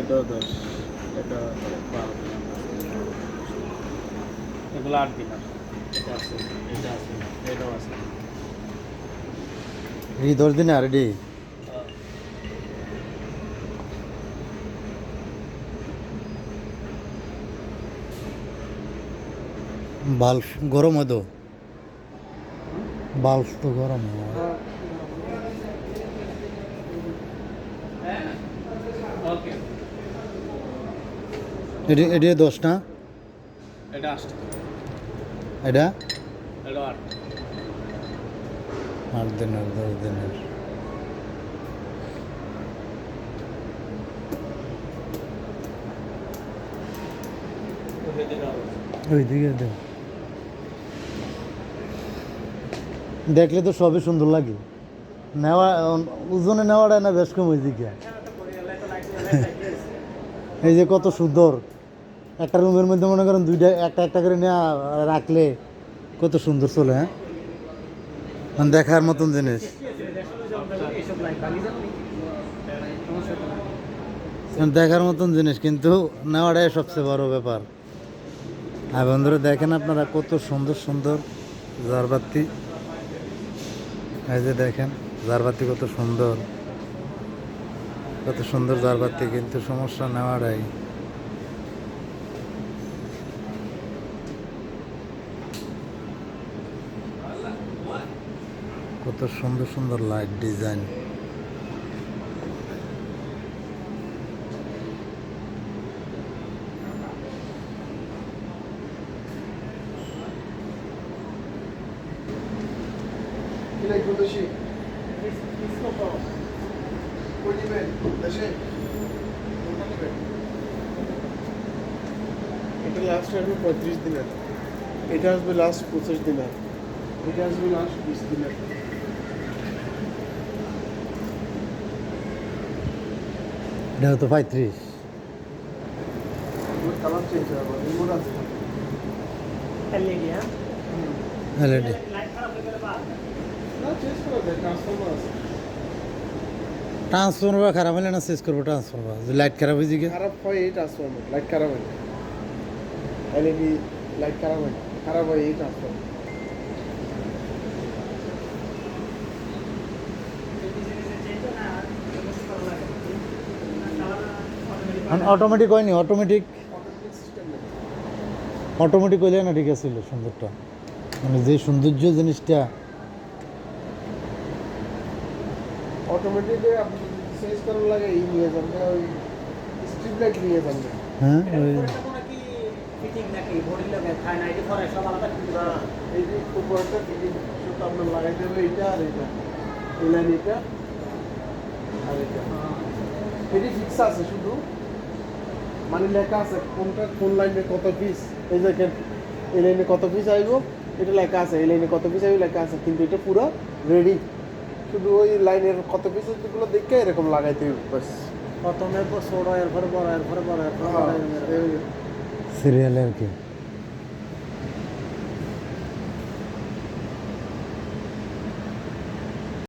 এটাও দশ এটা বারো। এগুলো আট দিলাম এটা আছে এটা আছে এটাও আছে। এই দশ দিনে আর বাল্ব গরম হয় তো বাল্ব তো গরম হয় এটি এটি দশ না এটা আসছে এটা? এটা আট। আট দিনের দশ দিনের। ওই দিকে দেখ। দেখলে তো সবই সুন্দর লাগে। নেওয়া ওজনে নেওয়াটা না বেশ কম ওইদিকে। এই যে কত সুন্দর। একটা রুমের মধ্যে মনে করেন দুইটা, একটা একটা করে নেওয়া রাখলে কত সুন্দর চলে হ্যাঁ? মানে দেখার মতন জিনিস। মানে দেখার মতন জিনিস, কিন্তু নেওয়াটাই সবচেয়ে বড় ব্যাপার। আর বন্ধুরা, দেখেন আপনারা কত সুন্দর সুন্দর জারবাতি এই যে দেখেন জারবাতি কত সুন্দর। কত সুন্দর জারবাতি কিন্তু সমস্যা নেওয়াটাই। কত সুন্দর সুন্দর লাইট ডিজাইন এটা লাস্ট আসবে পঁয়ত্রিশ দিনের। এটা আসবে লাস্ট পঁচিশ দিনের। এটা আসবে লাস্ট বিশ দিনের। এটা হতো পঁয়ত্রিশ এলইডি ট্রান্সফর্মার খারাপ হলে না শেষ করব ট্রান্সফর্মার লাইট খারাপ হয়েছে কি খারাপ হয় এই ট্রান্সফর্মার লাইট খারাপ হয় এলইডি লাইট খারাপ হয় খারাপ হয় এই ট্রান্সফর্মার অটোমেটিক হয়নি অটোমেটিক অটোমেটিক হইলে না ঠিক আছিল সুন্দরটা মানে যে সৌন্দর্য জিনিসটা অটোমেটিক আপনি চেঞ্জ করার লাগে এই নিয়ে যান ওই স্ট্রিপ লাইট নিয়ে যান। হ্যাঁ? ওই না এই যে উপরটা ফিটিং শুধু আপনার লাগাইতে হবে এইটা আর এইটা। এই লাইন এটা আর এটা এটি ফিক্স আছে শুধু। মানে লেখা আছে কোনটা কোন লাইনে কত পিস এই দেখেন এই লাইনে কত পিস আইব? এটা লেখা আছে এই লাইনে কত পিস আইব লেখা আছে কিন্তু এটা পুরো রেডি শুধু ওই লাইনের কত পিসগুলো দেখে এরকম লাগাইতে হবে বাস প্রথমে ছোট এরপরে বড় এরপরে বড় এরপরে হ্যাঁ, এই- সিরিয়ালে আর কি?